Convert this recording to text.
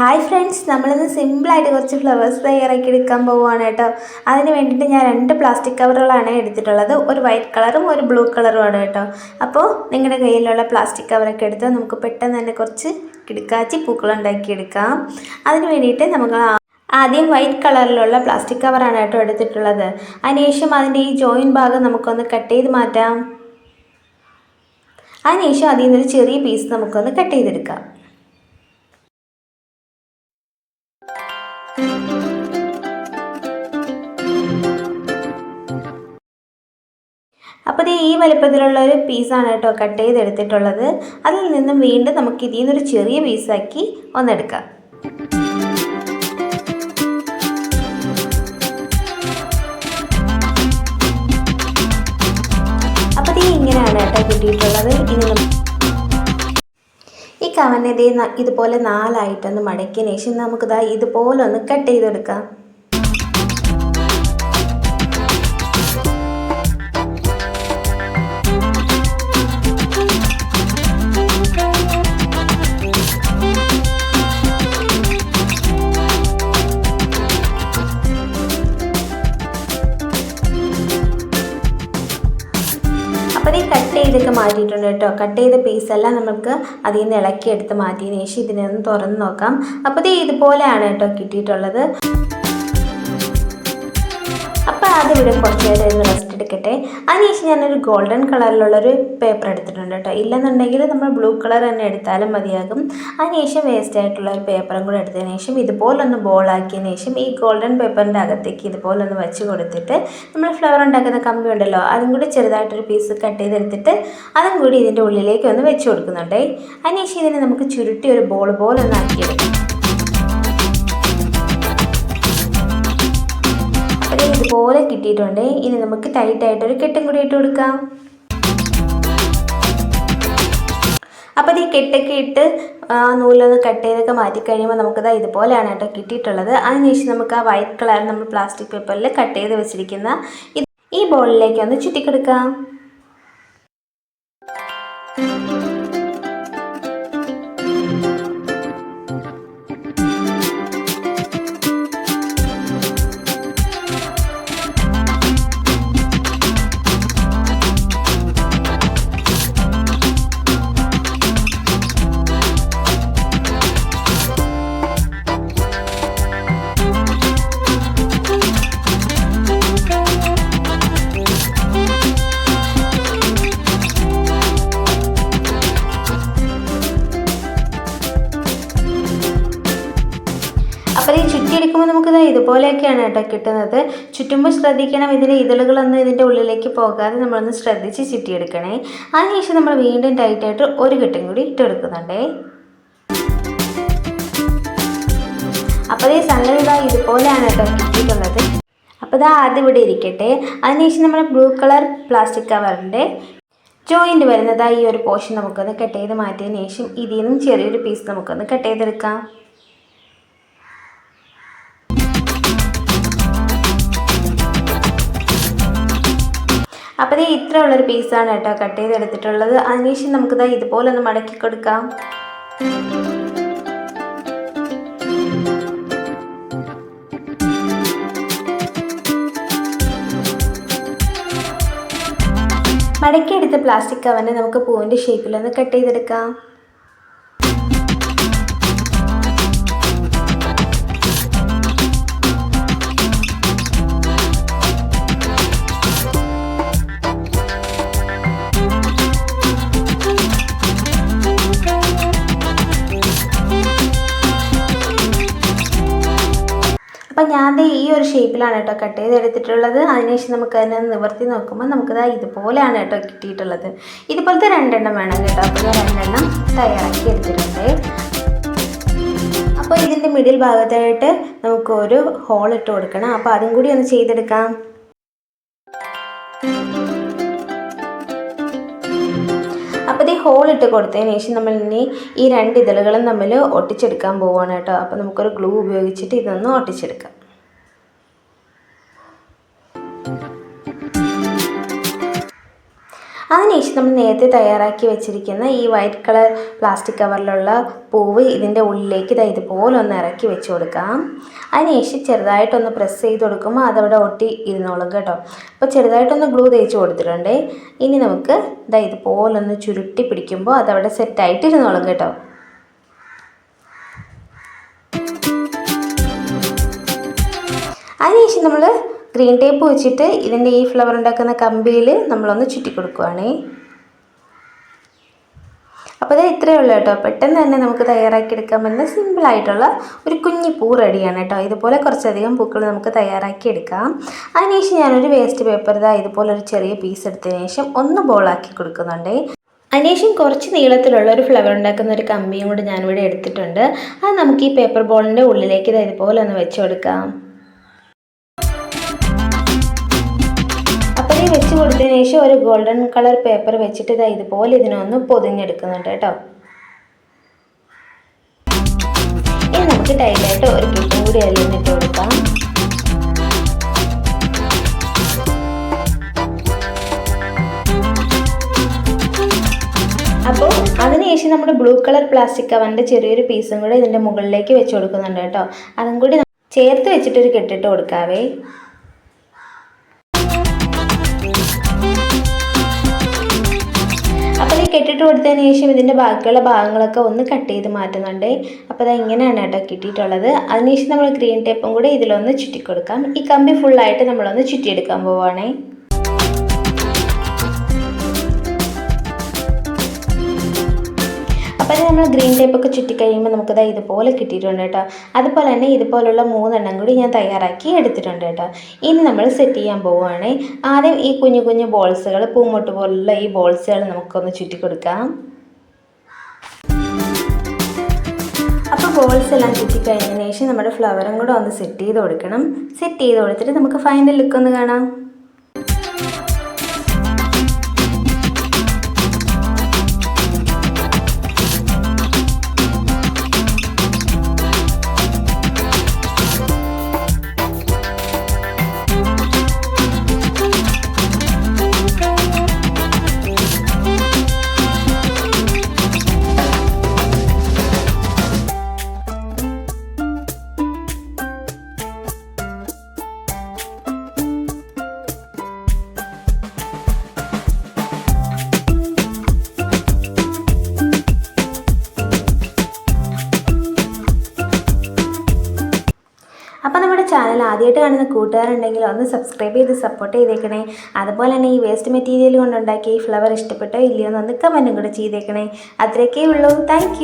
Hi friends നമ്മളിന്ന് സിമ്പിളായിട്ട് കുറച്ച് ഫ്ലവേഴ്സ് തയ്യാറാക്കി എടുക്കാൻ പോവുകയാണ് കേട്ടോ. അതിന് വേണ്ടിയിട്ട് ഞാൻ രണ്ട് പ്ലാസ്റ്റിക് കവറുകളാണ് എടുത്തിട്ടുള്ളത്. ഒരു വൈറ്റ് കളറും ഒരു ബ്ലൂ കളറുമാണ് കേട്ടോ. അപ്പോൾ നിങ്ങളുടെ കയ്യിലുള്ള പ്ലാസ്റ്റിക് കവറൊക്കെ എടുത്ത് നമുക്ക് പെട്ടെന്ന് തന്നെ കുറച്ച് കിടക്കാച്ചി പൂക്കളുണ്ടാക്കിയെടുക്കാം അതിന് വേണ്ടിയിട്ട് നമുക്ക് ആദ്യം വൈറ്റ് കളറിലുള്ള പ്ലാസ്റ്റിക് കവറാണ് കേട്ടോ എടുത്തിട്ടുള്ളത്. അതിനുശേഷം അതിന്റെ ഈ ജോയിൻ ഭാഗം നമുക്കൊന്ന് കട്ട് ചെയ്ത് മാറ്റാം. അതിനുശേഷം അതിൽ നിന്നൊരു ചെറിയ പീസ് നമുക്കൊന്ന് കട്ട് ചെയ്തെടുക്കാം. അപ്പോൾ ഇത് ഈ വലുപ്പത്തിലുള്ള ഒരു പീസാണ് കേട്ടോ കട്ട് ചെയ്തെടുത്തിട്ടുള്ളത്. അതിൽ നിന്നും വീണ്ടും നമുക്ക് ഇതിൽ നിന്നൊരു ചെറിയ പീസാക്കി ഒന്നെടുക്കാം. അപ്പോൾ ഇത് ഇങ്ങനെയാണ് കേട്ടോ കിട്ടിയിട്ടുള്ളത്. ഇനി നമുക്ക് ഈ ഇതുപോലെ നാലായിട്ടൊന്ന് മടക്കിയതിന് ശേഷം നമുക്കിതാ ഇതുപോലെ ഒന്ന് കട്ട് ചെയ്തെടുക്കാം. ചെയ്തൊക്കെ മാറ്റിയിട്ടുണ്ട് കേട്ടോ. കട്ട് ചെയ്ത പീസെല്ലാം നമുക്ക് അതിൽ നിന്ന് ഇളക്കിയെടുത്ത് മാറ്റിയതിന് ശേഷം ഇതിനെ ഒന്ന് തുറന്ന് നോക്കാം. അപ്പോൾ ഇത് ഇതുപോലെയാണ് കേട്ടോ കിട്ടിയിട്ടുള്ളത്. അപ്പോൾ അതിവിടെ കുറച്ച് നേരം റെസ്റ്റ് എടുക്കട്ടെ അതിനുശേഷം ഞാനൊരു ഗോൾഡൻ കളറിലുള്ളൊരു പേപ്പർ എടുത്തിട്ടുണ്ട് കേട്ടോ. ഇല്ലെന്നുണ്ടെങ്കിൽ നമ്മൾ ബ്ലൂ കളർ തന്നെ എടുത്താലും മതിയാകും. അതിനുശേഷം വേസ്റ്റ് ആയിട്ടുള്ള ഒരു പേപ്പറും കൂടെ എടുത്തതിന് ശേഷം ഇതുപോലൊന്ന് ബോളാക്കിയതിന് ശേഷം ഈ ഗോൾഡൻ പേപ്പറിന്റെ അകത്തേക്ക് ഇതുപോലൊന്ന് വെച്ച് കൊടുത്തിട്ട് നമ്മൾ ഫ്ലവർ ഉണ്ടാക്കുന്ന കമ്പി ഉണ്ടല്ലോ അതും കൂടി ചെറുതായിട്ടൊരു പീസ് കട്ട് ചെയ്തെടുത്തിട്ട് അതും കൂടി ഇതിന്റെ ഉള്ളിലേക്ക് ഒന്ന് വെച്ച് കൊടുക്കുന്നുണ്ടേ. അതിനുശേഷം ഇതിനെ നമുക്ക് ചുരുട്ടി ഒരു ബോൾ പോലെ ആക്കിയെടുക്കാം. ഇതുപോലെ കിട്ടിയിട്ടുണ്ട്. ഇനി നമുക്ക് ടൈറ്റ് ആയിട്ടൊരു കെട്ടും കൂടി ഇട്ട് കൊടുക്കാം. അപ്പോൾ ഈ കെട്ടൊക്കെ ഇട്ട് നൂലൊന്ന് കട്ട് ചെയ്തൊക്കെ മാറ്റി കഴിയുമ്പോൾ നമുക്കത് ഇതുപോലെയാണ് കേട്ടോ കിട്ടിയിട്ടുള്ളത്. അതിനുശേഷം നമുക്ക് ആ വൈറ്റ് കളർ നമ്മൾ പ്ലാസ്റ്റിക് പേപ്പറിൽ കട്ട് ചെയ്ത് വെച്ചിരിക്കുന്ന ഈ ബോളിലേക്ക് ഒന്ന് ചുറ്റിക്കെടുക്കാം. ചുറ്റിയെടുക്കുമ്പോൾ നമുക്കിത് ഇതുപോലെയൊക്കെയാണ് കേട്ടോ കിട്ടുന്നത്. ചുറ്റുമ്പോൾ ശ്രദ്ധിക്കണം. ഇതിന്റെ ഇതളുകളൊന്നും ഇതിന്റെ ഉള്ളിലേക്ക് പോകാതെ നമ്മളൊന്ന് ശ്രദ്ധിച്ച് ചുറ്റിയെടുക്കണേ. അതിനുശേഷം നമ്മൾ വീണ്ടും ടൈറ്റായിട്ട് ഒരു കെട്ടും കൂടി ഇട്ടെടുക്കുന്നുണ്ടേ. അപ്പോൾ ഈ സംഗതി ഇതാ ഇതുപോലെയാണ് കേട്ടോ കിട്ടിയിട്ടുള്ളത്. അപ്പോൾ ഇതാ ആദ്യം ഇവിടെ ഇരിക്കട്ടെ. അതിനുശേഷം നമ്മൾ ബ്ലൂ കളർ പ്ലാസ്റ്റിക് കവറിന്റെ ജോയിന്റ് വരുന്നത് ഈ ഒരു പോർഷൻ നമുക്കൊന്ന് കട്ട് ചെയ്ത് മാറ്റിയതിന് ശേഷം ഇതിൽ നിന്നും ചെറിയൊരു പീസ് നമുക്കൊന്ന് കട്ട് ചെയ്തെടുക്കാം. അപ്പോൾ ഇത് ഇത്ര ഉള്ളൊരു പീസാണ് കേട്ടോ കട്ട് ചെയ്തെടുത്തിട്ടുള്ളത്. അതിനുശേഷം നമുക്കിത് ഇതുപോലെ ഒന്ന് മടക്കി കൊടുക്കാം. മടക്കിയെടുത്ത പ്ലാസ്റ്റിക് കവറിനെ നമുക്ക് പൂവിന്റെ ഷേപ്പിലൊന്ന് കട്ട് ചെയ്തെടുക്കാം. അപ്പം ഈ ഒരു ഷേപ്പിലാണ് കേട്ടോ കട്ട് ചെയ്തെടുത്തിട്ടുള്ളത് അതിനുശേഷം നമുക്ക് അതിനെ നിവർത്തി നോക്കുമ്പോൾ നമുക്കത് ഇതുപോലെയാണ് കേട്ടോ കിട്ടിയിട്ടുള്ളത്. ഇതുപോലത്തെ രണ്ടെണ്ണം വേണം കേട്ടോ. അപ്പോൾ ഞാൻ രണ്ടെണ്ണം തയ്യാറാക്കി എടുത്തിട്ടുണ്ട്. അപ്പോൾ ഇതിന്റെ മിഡിൽ ഭാഗത്തായിട്ട് നമുക്ക് ഒരു ഹോൾ ഇട്ട് കൊടുക്കണം. അപ്പോൾ അതും കൂടി ഒന്ന് ചെയ്തെടുക്കാം. അപ്പോൾ ഇത് ഹോൾ ഇട്ട് കൊടുത്തതിന് ശേഷം നമ്മൾ ഇനി ഈ രണ്ട് ഇതളുകളും തമ്മിൽ ഒട്ടിച്ചെടുക്കാൻ പോവുകയാണ് കേട്ടോ. അപ്പോൾ നമുക്കൊരു ഗ്ലൂ ഉപയോഗിച്ചിട്ട് ഇതൊന്ന് ഒട്ടിച്ചെടുക്കാം. അതിനുശേഷം നമ്മൾ നേരത്തെ തയ്യാറാക്കി വെച്ചിരിക്കുന്ന ഈ വൈറ്റ് കളർ പ്ലാസ്റ്റിക് കവറിലുള്ള പൂവ് ഇതിന്റെ ഉള്ളിലേക്ക് ഇതാ ഇതുപോലെ ഒന്ന് ഇറക്കി വെച്ച് കൊടുക്കാം. അതിനുശേഷം ചെറുതായിട്ടൊന്ന് പ്രസ് ചെയ്ത് കൊടുക്കുമ്പോൾ അതവിടെ ഒട്ടി ഇരുന്നോളും കേട്ടോ. അപ്പോൾ ചെറുതായിട്ടൊന്ന് ഗ്ലൂ തേച്ച് കൊടുത്തിട്ടുണ്ട്. ഇനി നമുക്ക് ഇതാ ഇതുപോലൊന്ന് ചുരുട്ടി പിടിക്കുമ്പോൾ അതവിടെ സെറ്റായിട്ട് ഇരുന്നോളും കേട്ടോ. അതിനുശേഷം നമ്മൾ ഗ്രീൻ ടേപ്പ് വെച്ചിട്ട് ഇതിന്റെ ഈ ഫ്ലവർ ഉണ്ടാക്കുന്ന കമ്പിയിൽ നമ്മളൊന്ന് ചുറ്റി കൊടുക്കുവാണേ. അപ്പോൾ ഇത് ഇത്രയേ ഉള്ളൂ കേട്ടോ. പെട്ടെന്ന് തന്നെ നമുക്ക് തയ്യാറാക്കി എടുക്കാൻ പറ്റുന്ന സിമ്പിളായിട്ടുള്ള ഒരു കുഞ്ഞി പൂ റെഡിയാണ് കേട്ടോ. ഇതുപോലെ കുറച്ചധികം പൂക്കൾ നമുക്ക് തയ്യാറാക്കി എടുക്കാം അതിനുശേഷം ഞാനൊരു വേസ്റ്റ് പേപ്പർ ഇതാ ഇതുപോലെ ഒരു ചെറിയ പീസ് എടുത്തതിന് ശേഷം ഒന്ന് ബോളാക്കി കൊടുക്കുന്നുണ്ട്. അതിനുശേഷം കുറച്ച് നീളത്തിലുള്ള ഒരു ഫ്ലവർ ഉണ്ടാക്കുന്ന ഒരു കമ്പിയും കൂടി ഞാനിവിടെ എടുത്തിട്ടുണ്ട്. അത് നമുക്ക് ഈ പേപ്പർ ബോളിന്റെ ഉള്ളിലേക്ക് ഇത് ഇതുപോലെ ഒന്ന് വെച്ച് കൊടുക്കാം. വെച്ച് കൊടുത്തതിന് ശേഷം ഒരു ഗോൾഡൻ കളർ പേപ്പർ വെച്ചിട്ട് ഇതാ ഇതുപോലെ ഇതിനൊന്ന് പൊതിഞ്ഞെടുക്കുന്നുണ്ട് കേട്ടോ. ഇനി നമുക്ക് ടൈലായിട്ട് ഒരു കുട്ടി കൂടി അതിൽ നിന്നിട്ട് കൊടുക്കാം. അപ്പോൾ അതിനുശേഷം നമ്മുടെ ബ്ലൂ കളർ പ്ലാസ്റ്റിക് കവറിന്റെ ചെറിയൊരു പീസും കൂടെ ഇതിന്റെ മുകളിലേക്ക് വെച്ച് കൊടുക്കുന്നുണ്ട് കേട്ടോ. അതും കൂടി ചേർത്ത് വെച്ചിട്ടൊരു കെട്ടിട്ട് കൊടുക്കാവേ. അപ്പോൾ ഈ കെട്ടിട്ട് കൊടുത്തതിന് ശേഷം ഇതിന്റെ ബാക്കിയുള്ള ഭാഗങ്ങളൊക്കെ ഒന്ന് കട്ട് ചെയ്ത് മാറ്റുന്നുണ്ട്. അപ്പോൾ അത് ഇങ്ങനെയാണ് കേട്ടോ കിട്ടിയിട്ടുള്ളത്. അതിനുശേഷം നമ്മൾ ഗ്രീൻ ടേപ്പും കൂടി ഇതിലൊന്ന് ചുറ്റി കൊടുക്കാം ഈ കമ്പി ഫുള്ളായിട്ട് നമ്മളൊന്ന് ചുറ്റിയെടുക്കാൻ പോവുകയാണേ അപ്പോൾ അത് നമ്മൾ ഗ്രീൻ ടേപ്പൊക്കെ ചുറ്റി കഴിയുമ്പോൾ നമുക്കത് ഇതുപോലെ കിട്ടിയിട്ടുണ്ട് കേട്ടോ. അതുപോലെ തന്നെ ഇതുപോലുള്ള മൂന്നെണ്ണം കൂടി ഞാൻ തയ്യാറാക്കി എടുത്തിട്ടുണ്ട് കേട്ടോ. ഇനി നമ്മൾ സെറ്റ് ചെയ്യാൻ പോവുകയാണ്. ആദ്യം ഈ കുഞ്ഞു കുഞ്ഞു ബോൾസുകൾ പൂമൊട്ട് പോലുള്ള ഈ ബോൾസുകൾ നമുക്കൊന്ന് ചുറ്റി കൊടുക്കാം. അപ്പോൾ ബോൾസ് എല്ലാം ചുറ്റി കഴിഞ്ഞതിന് ശേഷം നമ്മുടെ ഫ്ലവറും കൂടെ ഒന്ന് സെറ്റ് ചെയ്ത് കൊടുക്കണം. സെറ്റ് ചെയ്ത് കൊടുത്തിട്ട് നമുക്ക് ഫൈനൽ ലുക്ക് ഒന്ന് കാണാം. കാണുന്ന കൂട്ടുകാരുണ്ടെങ്കിൽ ഒന്ന് സബ്സ്ക്രൈബ് ചെയ്ത് സപ്പോർട്ട് ചെയ്തേക്കണേ. അതുപോലെ തന്നെ ഈ വേസ്റ്റ് മെറ്റീരിയൽ കൊണ്ടുണ്ടാക്കിയ ഈ ഫ്ലവർ ഇഷ്ടപ്പെട്ടോ ഇല്ലയോ എന്ന് ഒന്ന് കമന്റും കൂടെ ചെയ്തേക്കണേ. അത്രയൊക്കെ ഉള്ളൂ. താങ്ക്